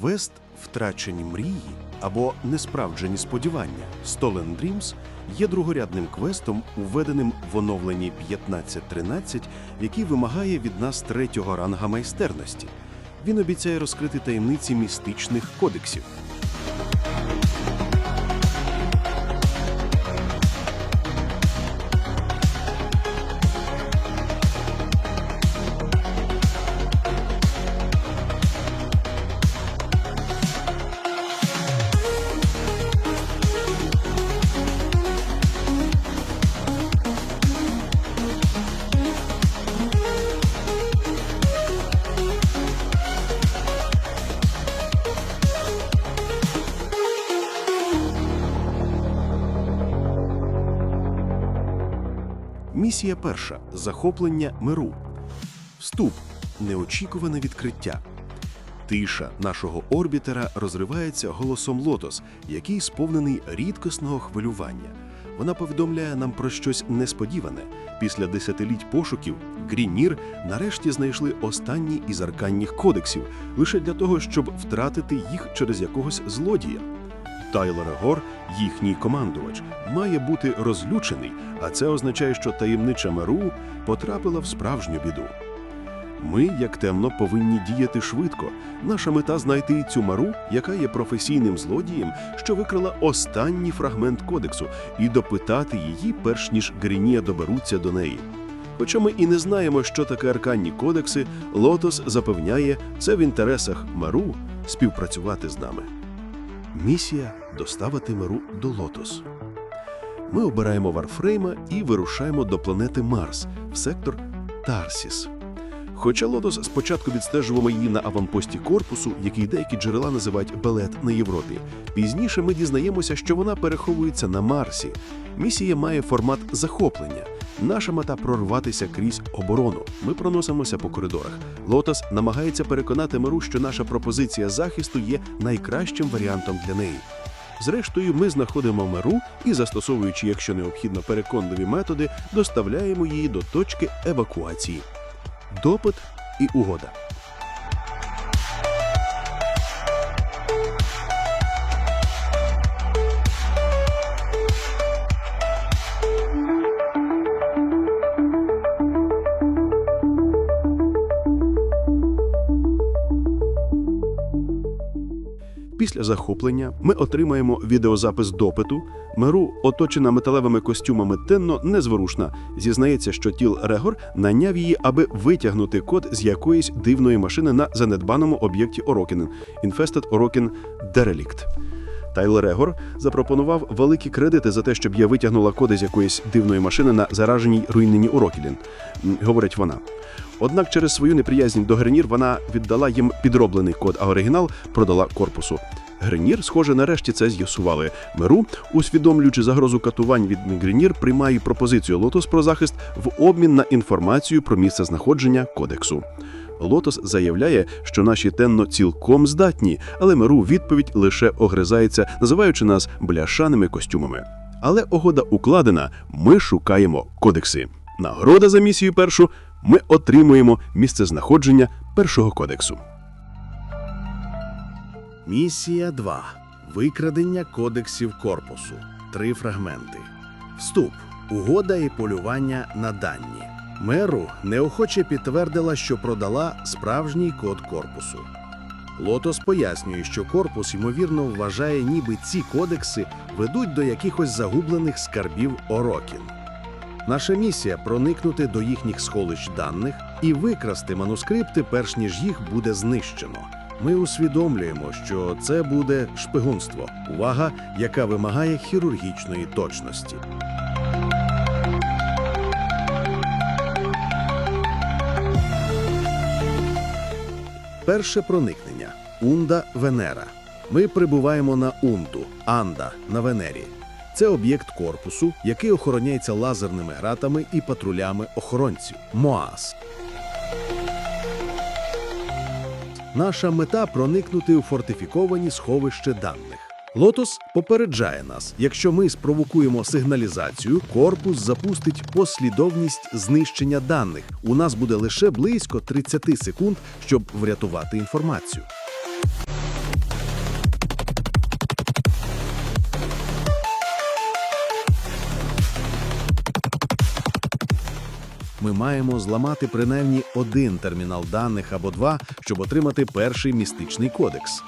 Квест Втрачені мрії або Несправджені сподівання Stolen Dreams є другорядним квестом, уведеним в оновленні 15.13, який вимагає від нас третього ранга майстерності. Він обіцяє розкрити таємниці містичних кодексів. Місія перша захоплення миру. Вступ неочікуване відкриття. Тиша нашого орбітера розривається голосом Лотос, який сповнений рідкісного хвилювання. Вона повідомляє нам про щось несподіване. Після десятиліть пошуків Грінір нарешті знайшли останній із арканніх кодексів лише для того, щоб втратити їх через якогось злодія. Тайлер Гор, їхній командувач, має бути розлючений, а це означає, що таємнича Меру потрапила в справжню біду. Ми, як темно, повинні діяти швидко. Наша мета знайти цю мару, яка є професійним злодієм, що викрала останній фрагмент кодексу, і допитати її, перш ніж Грінія доберуться до неї. Хоча ми і не знаємо, що таке арканні кодекси, Лотос запевняє, це в інтересах Мару співпрацювати з нами. Місія доставити миру до Лотос. Ми обираємо Варфрейма і вирушаємо до планети Марс в сектор Тарсіс. Хоча Лотос спочатку відстежував її на аванпості корпусу, який деякі джерела називають Белет на Європі. Пізніше ми дізнаємося, що вона переховується на Марсі. Місія має формат захоплення. Наша мета прорватися крізь оборону. Ми проносимося по коридорах. Лотос намагається переконати Миру, що наша пропозиція захисту є найкращим варіантом для неї. Зрештою, ми знаходимо Миру і, застосовуючи, якщо необхідно, переконливі методи, доставляємо її до точки евакуації. Допит і угода. Після захоплення ми отримаємо відеозапис допиту. Меру, оточена металевими костюмами Тенно, незворушна. Зізнається, що тіл Регор наняв її, аби витягнути код з якоїсь дивної машини на занедбаному об'єкті Орокінен Інфестед Орокін Derelict. Тайлер Регор запропонував великі кредити за те, щоб я витягнула коди з якоїсь дивної машини на зараженій руйнині Урокілін, м, говорить вона. Однак через свою неприязнь до Гренір вона віддала їм підроблений код, а оригінал продала корпусу. Гренір, схоже, нарешті це з'ясували. Меру, усвідомлюючи загрозу катувань від Гренір, приймає пропозицію Лотос про захист в обмін на інформацію про місце знаходження кодексу. Лотос заявляє, що наші тенно цілком здатні, але Меру відповідь лише огризається, називаючи нас бляшаними костюмами. Але угода укладена, ми шукаємо кодекси. Нагорода за місію першу ми отримуємо місце знаходження першого кодексу. Місія 2. Викрадення кодексів корпусу. Три фрагменти. Вступ. Угода і полювання на дані. Меру неохоче підтвердила, що продала справжній код корпусу. Лотос пояснює, що корпус ймовірно вважає, ніби ці кодекси ведуть до якихось загублених скарбів Орокін. Наша місія проникнути до їхніх сховищ даних і викрасти манускрипти, перш ніж їх буде знищено. Ми усвідомлюємо, що це буде шпигунство, увага, яка вимагає хірургічної точності. Перше проникнення Унда Венера. Ми прибуваємо на Унду, Анда на Венері. Це об'єкт корпусу, який охороняється лазерними гратами і патрулями охоронців МОАС. Наша мета проникнути у фортифіковані сховище даних. Лотос попереджає нас, якщо ми спровокуємо сигналізацію, корпус запустить послідовність знищення даних. У нас буде лише близько 30 секунд, щоб врятувати інформацію. Ми маємо зламати принаймні один термінал даних або два, щоб отримати перший містичний кодекс.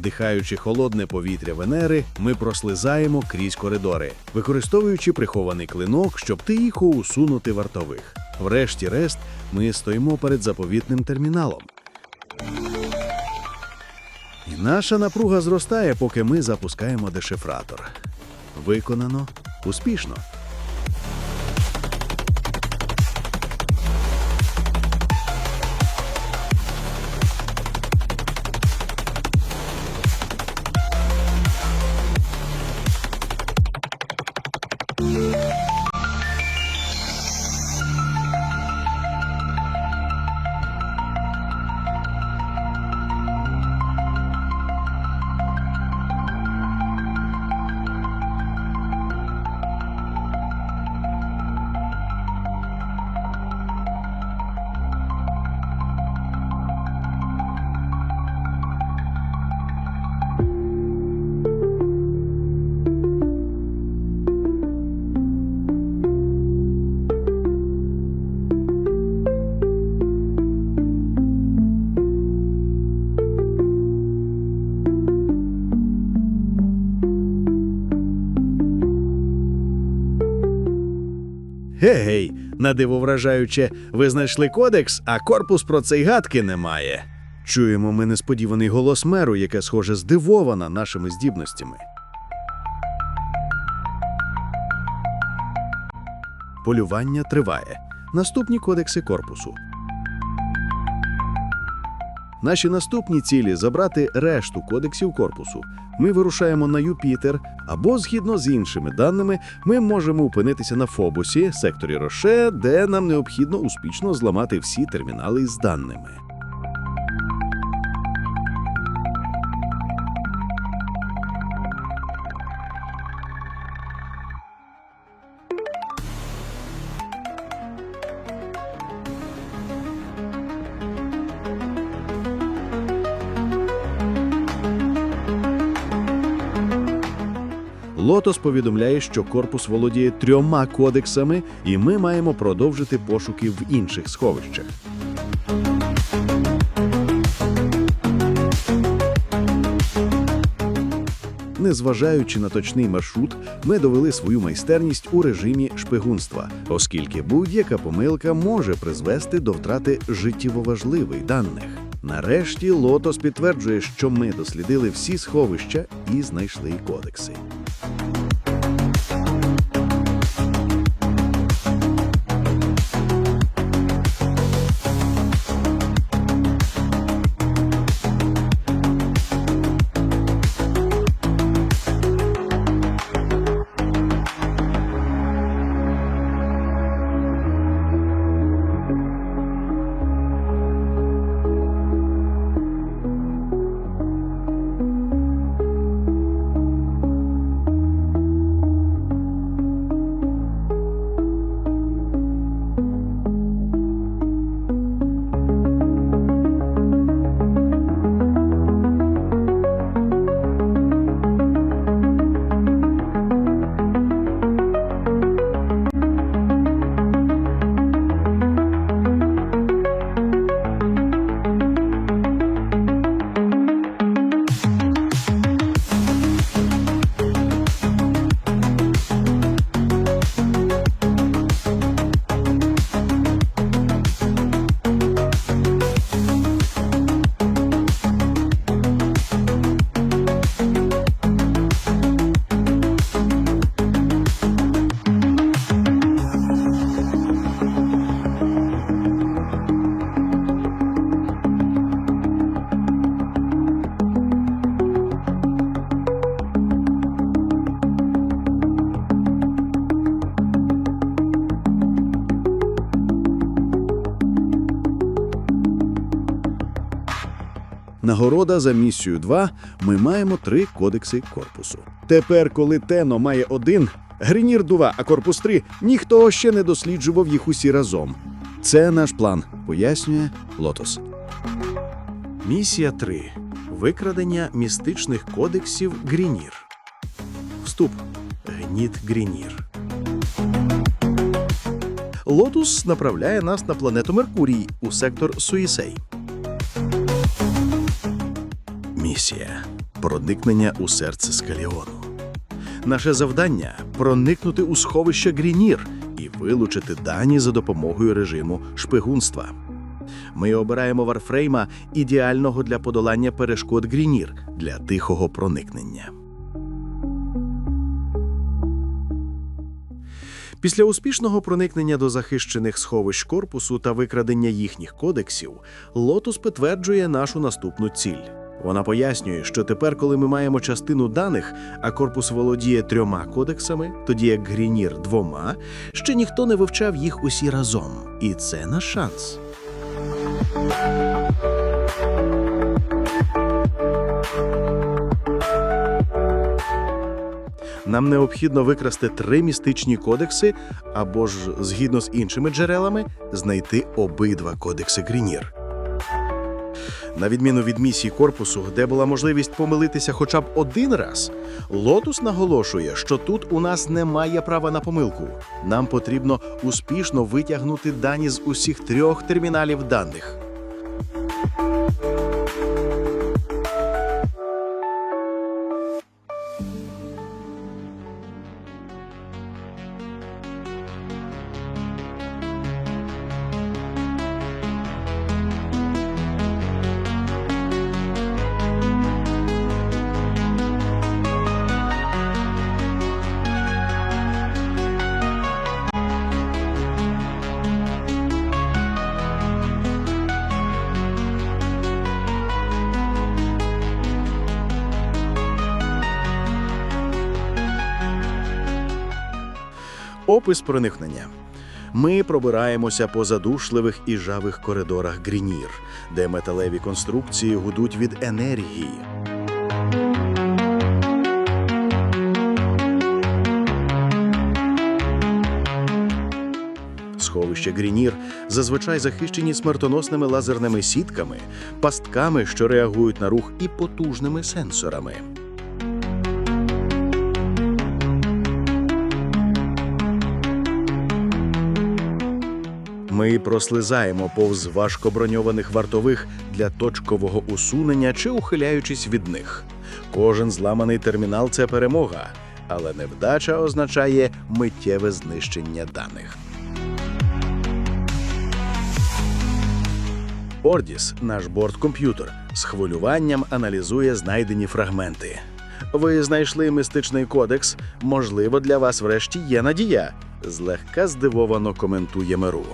Вдихаючи холодне повітря Венери, ми прослизаємо крізь коридори, використовуючи прихований клинок, щоб тихо усунути вартових. Врешті-решт, ми стоїмо перед заповітним терміналом. І наша напруга зростає, поки ми запускаємо дешифратор. Виконано успішно. Гей, на диво вражаюче, ви знайшли кодекс, а корпус про цей гадки не має. Чуємо ми несподіваний голос меру, яка, схоже, здивована нашими здібностями. Полювання триває. Наступні кодекси корпусу. Наші наступні цілі забрати решту кодексів корпусу. Ми вирушаємо на Юпітер, або, згідно з іншими даними, ми можемо опинитися на Фобусі, секторі Роше, де нам необхідно успішно зламати всі термінали з даними. Лотос повідомляє, що корпус володіє трьома кодексами, і ми маємо продовжити пошуки в інших сховищах. Незважаючи на точний маршрут, ми довели свою майстерність у режимі шпигунства, оскільки будь-яка помилка може призвести до втрати життєво важливих даних. Нарешті Лотос підтверджує, що ми дослідили всі сховища і знайшли кодекси. Нагорода за місію 2 ми маємо три кодекси корпусу. Тепер, коли Тено має один, Гринір 2, а корпус 3, ніхто ще не досліджував їх усі разом. Це наш план, пояснює Лотос. Місія 3. Викрадення містичних кодексів Грінір. Вступ. Гніт Грінір. Лотус направляє нас на планету Меркурій у сектор Суїсей. Місія проникнення у серце Скаліону. Наше завдання проникнути у сховище Грінір і вилучити дані за допомогою режиму шпигунства. Ми обираємо Варфрейма ідеального для подолання перешкод Грінір для тихого проникнення. Після успішного проникнення до захищених сховищ корпусу та викрадення їхніх кодексів, Лотус підтверджує нашу наступну ціль. Вона пояснює, що тепер, коли ми маємо частину даних, а корпус володіє трьома кодексами, тоді як Грінір двома, ще ніхто не вивчав їх усі разом. І це наш шанс. Нам необхідно викрасти три містичні кодекси, або ж, згідно з іншими джерелами, знайти обидва кодекси Грінір. На відміну від місії корпусу, де була можливість помилитися хоча б один раз, Лотус наголошує, що тут у нас немає права на помилку. Нам потрібно успішно витягнути дані з усіх трьох терміналів даних. Опис проникнення. Ми пробираємося по задушливих і жавих коридорах Грінір, де металеві конструкції гудуть від енергії. Сховища Грінір зазвичай захищені смертоносними лазерними сітками, пастками, що реагують на рух, і потужними сенсорами. Ми прослизаємо повз важкоброньованих вартових для точкового усунення чи ухиляючись від них. Кожен зламаний термінал це перемога, але невдача означає миттєве знищення даних. Ордіс, наш борт-комп'ютер, з хвилюванням аналізує знайдені фрагменти. Ви знайшли містичний кодекс. Можливо, для вас врешті є надія. Злегка здивовано коментує Меру.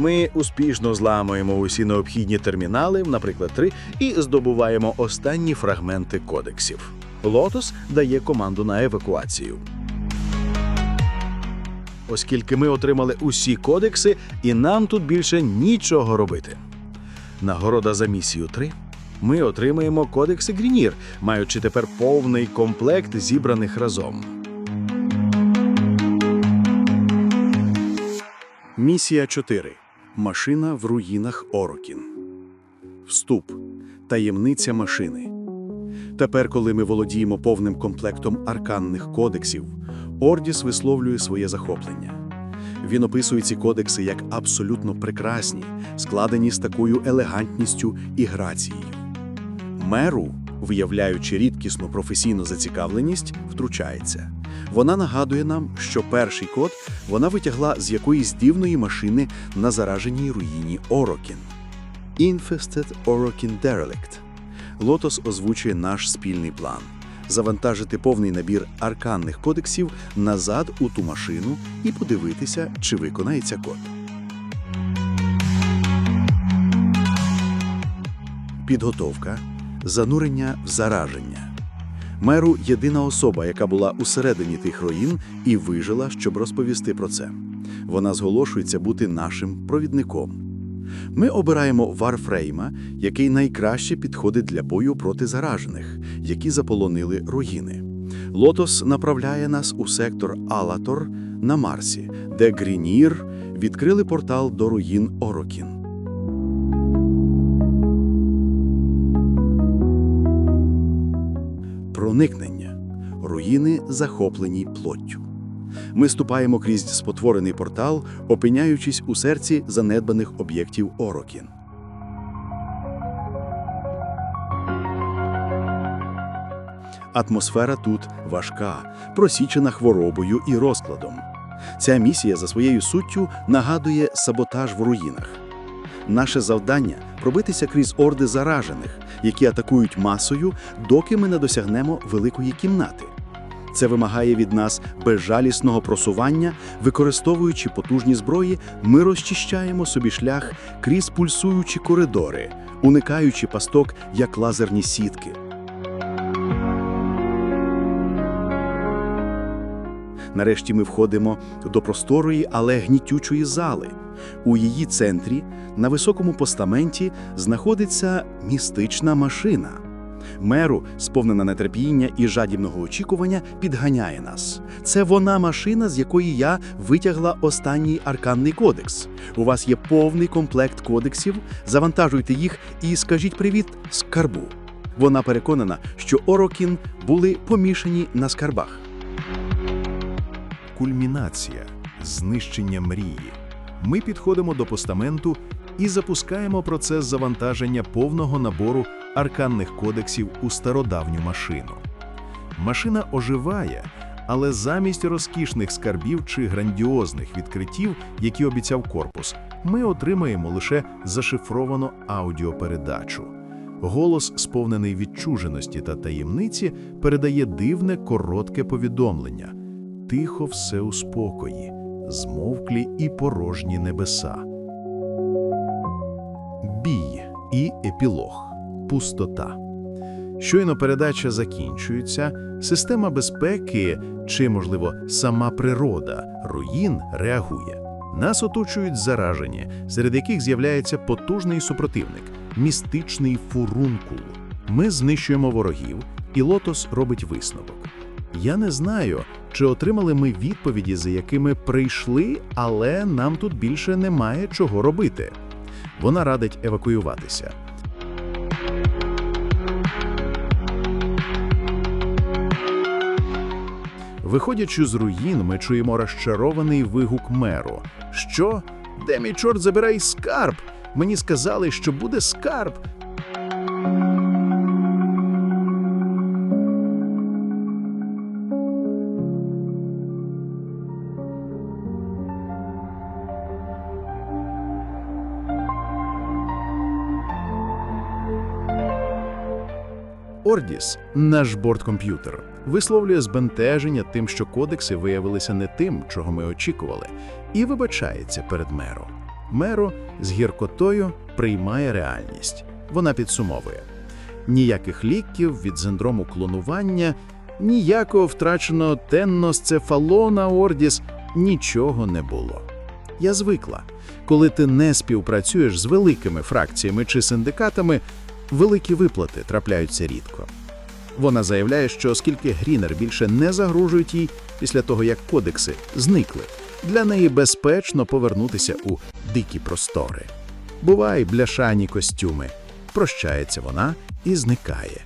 Ми успішно зламуємо усі необхідні термінали, наприклад, три, і здобуваємо останні фрагменти кодексів. Лотос дає команду на евакуацію. Оскільки ми отримали усі кодекси, і нам тут більше нічого робити. Нагорода за місію 3. Ми отримаємо кодекси Грінір, маючи тепер повний комплект зібраних разом. Місія 4. Машина в руїнах Орокін. Вступ. Таємниця машини. Тепер, коли ми володіємо повним комплектом арканних кодексів, Ордіс висловлює своє захоплення. Він описує ці кодекси як абсолютно прекрасні, складені з такою елегантністю і грацією. Меру, виявляючи рідкісну професійну зацікавленість, втручається. Вона нагадує нам, що перший код вона витягла з якоїсь дивної машини на зараженій руїні Орокін. Infested Orokin Derelict. Лотос озвучує наш спільний план завантажити повний набір арканних кодексів назад у ту машину і подивитися, чи виконається код. Підготовка, занурення в зараження. Меру єдина особа, яка була усередині тих руїн і вижила, щоб розповісти про це. Вона зголошується бути нашим провідником. Ми обираємо варфрейма, який найкраще підходить для бою проти заражених, які заполонили руїни. Лотос направляє нас у сектор Алатор на Марсі, де Грінір відкрили портал до руїн Орокін. Проникнення. Руїни захоплені плоттю. Ми ступаємо крізь спотворений портал, опиняючись у серці занедбаних об'єктів Орокін. Атмосфера тут важка, просічена хворобою і розкладом. Ця місія за своєю суттю нагадує саботаж в руїнах. Наше завдання пробитися крізь орди заражених, які атакують масою, доки ми не досягнемо великої кімнати. Це вимагає від нас безжалісного просування, використовуючи потужні зброї, ми розчищаємо собі шлях крізь пульсуючі коридори, уникаючи пасток як лазерні сітки. Нарешті ми входимо до просторої, але гнітючої зали. У її центрі, на високому постаменті, знаходиться містична машина. Меру, сповнена нетерпіння і жадібного очікування, підганяє нас. Це вона машина, з якої я витягла останній арканний кодекс. У вас є повний комплект кодексів. Завантажуйте їх і скажіть привіт скарбу. Вона переконана, що Орокін були помішані на скарбах. Кульмінація, знищення мрії. Ми підходимо до постаменту і запускаємо процес завантаження повного набору арканних кодексів у стародавню машину. Машина оживає, але замість розкішних скарбів чи грандіозних відкриттів, які обіцяв корпус, ми отримаємо лише зашифровану аудіопередачу. Голос, сповнений відчуженості та таємниці, передає дивне коротке повідомлення. Тихо все у спокої, змовклі і порожні небеса. Бій і епілог. Пустота. Щойно передача закінчується, система безпеки чи, можливо, сама природа руїн реагує. Нас оточують заражені, серед яких з'являється потужний супротивник містичний фурункул. Ми знищуємо ворогів, і Лотос робить висновок. Я не знаю, чи отримали ми відповіді, за якими прийшли, але нам тут більше немає чого робити. Вона радить евакуюватися. Виходячи з руїн, ми чуємо розчарований вигук меру. Що? Де мій чорт забирай скарб? Мені сказали, що буде скарб. Ордіс, наш борткомп'ютер, висловлює збентеження тим, що кодекси виявилися не тим, чого ми очікували, і вибачається перед меро. Меро з гіркотою приймає реальність. Вона підсумовує: ніяких ліків від синдрому клонування, ніякого втраченого тенносцефалона Ордіс нічого не було. Я звикла, коли ти не співпрацюєш з великими фракціями чи синдикатами, великі виплати трапляються рідко. Вона заявляє, що оскільки Грінер більше не загрожують їй після того, як кодекси зникли, для неї безпечно повернутися у дикі простори. Бувай, бляшані костюми. Прощається вона і зникає.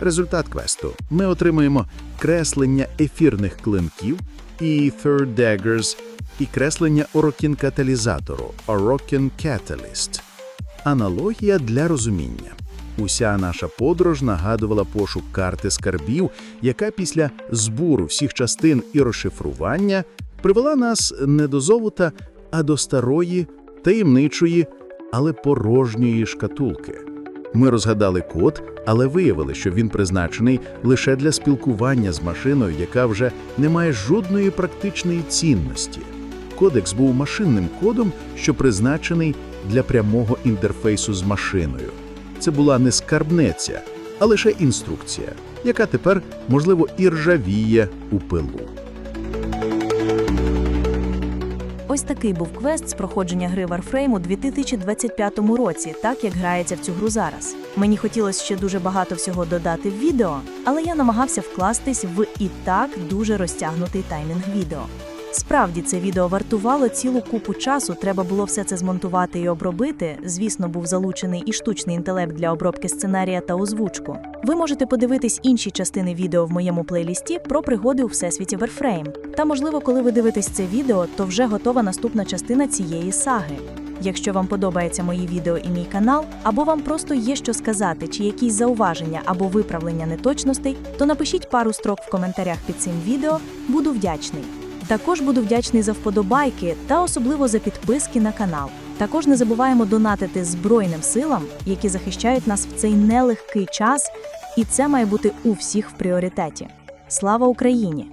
Результат квесту: ми отримуємо креслення ефірних клинків Ether Daggers і креслення Orokin каталізатору Orokin Catalyst. Аналогія для розуміння. Уся наша подорож нагадувала пошук карти скарбів, яка після збору всіх частин і розшифрування привела нас не до золота, а до старої, таємничої, але порожньої шкатулки. Ми розгадали код, але виявили, що він призначений лише для спілкування з машиною, яка вже не має жодної практичної цінності. Кодекс був машинним кодом, що призначений для прямого інтерфейсу з машиною. Це була не скарбнеця, а лише інструкція, яка тепер, можливо, і ржавіє у пилу. Ось такий був квест з проходження гри Warframe у 2025 році, так як грається в цю гру зараз. Мені хотілося ще дуже багато всього додати в відео, але я намагався вкластись в і так дуже розтягнутий таймінг відео. Справді це відео вартувало цілу купу часу. Треба було все це змонтувати і обробити. Звісно, був залучений і штучний інтелект для обробки сценарія та озвучку. Ви можете подивитись інші частини відео в моєму плейлісті про пригоди у всесвіті Warframe. Та можливо, коли ви дивитесь це відео, то вже готова наступна частина цієї саги. Якщо вам подобається мої відео і мій канал, або вам просто є що сказати, чи якісь зауваження або виправлення неточностей, то напишіть пару строк в коментарях під цим відео, буду вдячний. Також буду вдячний за вподобайки та особливо за підписки на канал. Також не забуваємо донатити Збройним силам, які захищають нас в цей нелегкий час, і це має бути у всіх в пріоритеті. Слава Україні!